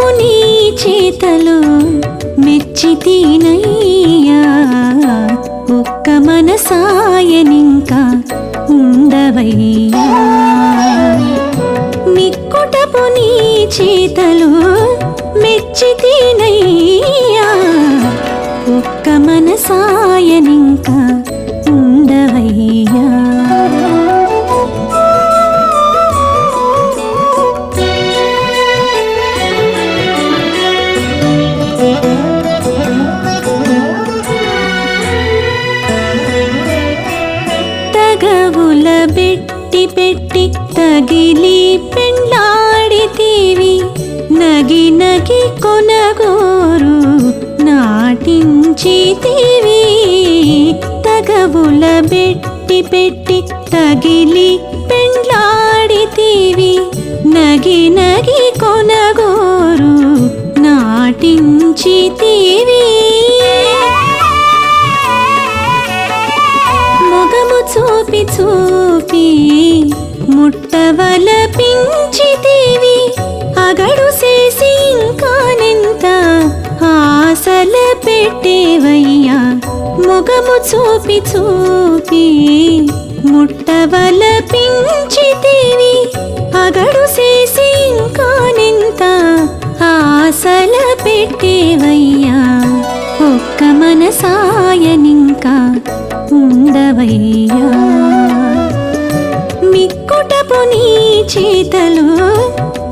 మిక్కుటపు నీ చేతలు మెచ్చి తీనయ్యా. ఒక్క మనసాయనింకా ఉండవయ్యా. మిక్కుటపు నీ చేతలు మెచ్చి తీనయ్యా. ఒక్క మనసాయనింకా నగి కొనగోరు నాటించి తీవి తగవుల పెట్టి పెట్టి తగిలి పెండ్లాడితీవి. నగి నగి కొనగోరు నాటించి తీవి మొగము చూపి చూపి ముట్టవల పించితివి ముఖము చూపి చూపి ముట్టవల పించితివి అగడు చేసి ఇంకానెంత ఆశల పెట్టేవయ్యా. ఒక్క మనసాయనింకా ఉండవయ్యా. మిక్కుటపు నీ చేతలు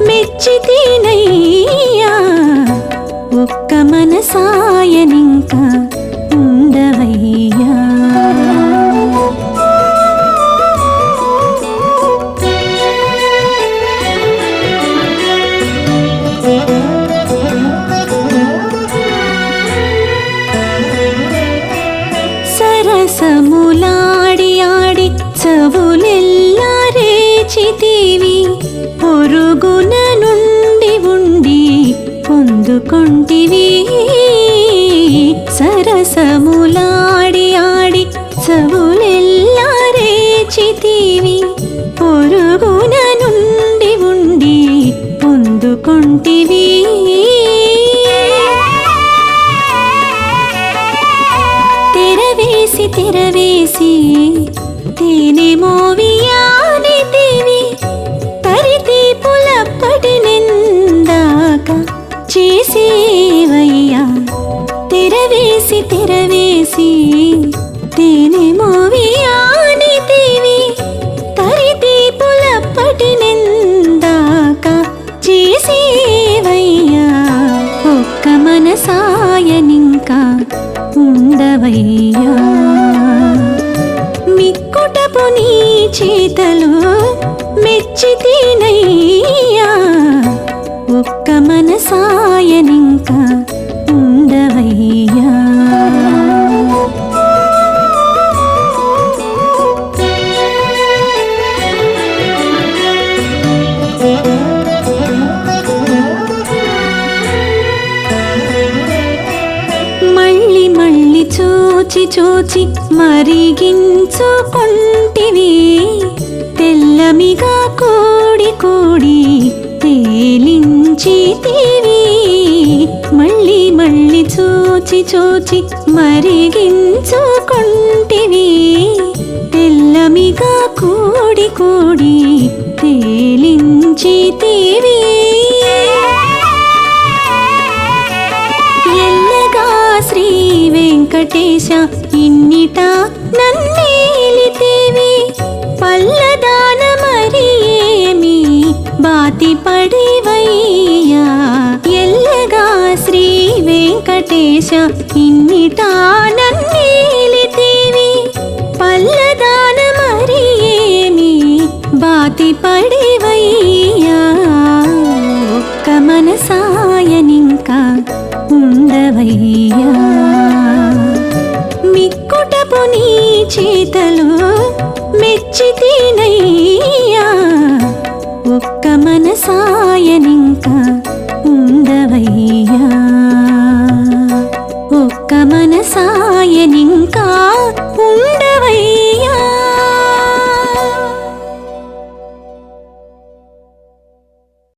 మెచ్చి తీనయ్యా ఒక్క మనసాయనింకా పొందుకొంటివి సరసములాడి ఆడి చవులెల్లా రేచితివి పొరుగున నుండి ఉండి పొందుకొంటివి. తెరవేసి తెరవేసి తేనె మోవియానితివి తరితి పులప్పటి చేసేవయ్యా తెరవేసి తెరవేసి తేనె మోవియానితివి తరితి పులప్పటి నిందాక చేసేవయ్యా ఒక్క మనసాయనింకా ఉండవయ్యా. మిక్కుటపు నీ చేతలు మెచ్చి చూచి మరిగించుకుంటివి. తెల్లమిగా కోడి కూడి తేలించితివి. మళ్ళీ మళ్ళీ చూచి చూచి మరిగించుకుంటివి. తెల్లమిగా కోడి కూడి తేలించితివి. ఎల్లగా శ్రీ వెంకటేశ ఇన్నిట నన్నేలితేవి పల్లదాన మరి ఏమి బాతి పడివయ్యా. ఎల్లగా శ్రీ వెంకటేశ ఇన్నిట నన్నేలితేవి పల్లదాన మరి ఏమి చేతలు మెచ్చితేనయ్యా. ఒక్క మనసాయనింకా ఉందవయ్యా ఒక్క మనసాయనింకా ఉండ